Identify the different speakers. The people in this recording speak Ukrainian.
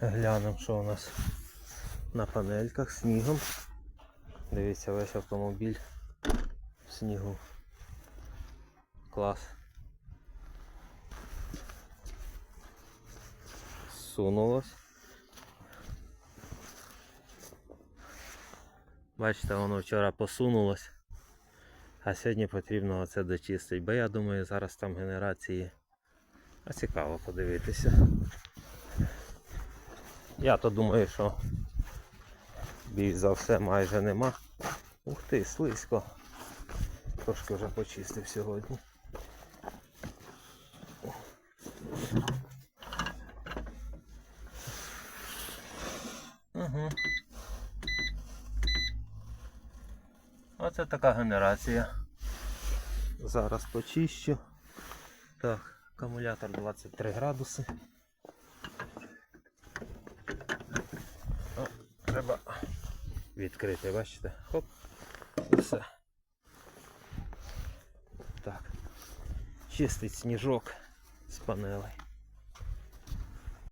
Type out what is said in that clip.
Speaker 1: Глянемо, що у нас на панельках снігом. Дивіться, весь автомобіль в снігу. Клас. Сунулось. Бачите, воно вчора посунулось. А сьогодні потрібно оце дочистити. Бо я думаю, зараз там генерації. А цікаво подивитися. Я то думаю, що більш за все майже нема. Ух ти, слизько. Трошки вже почистив сьогодні. Угу. Оце така генерація. Зараз почищу. Так, акумулятор 23 градуси. Відкрити, бачите? Хоп. І все. Так. Чистить сніжок з панелей.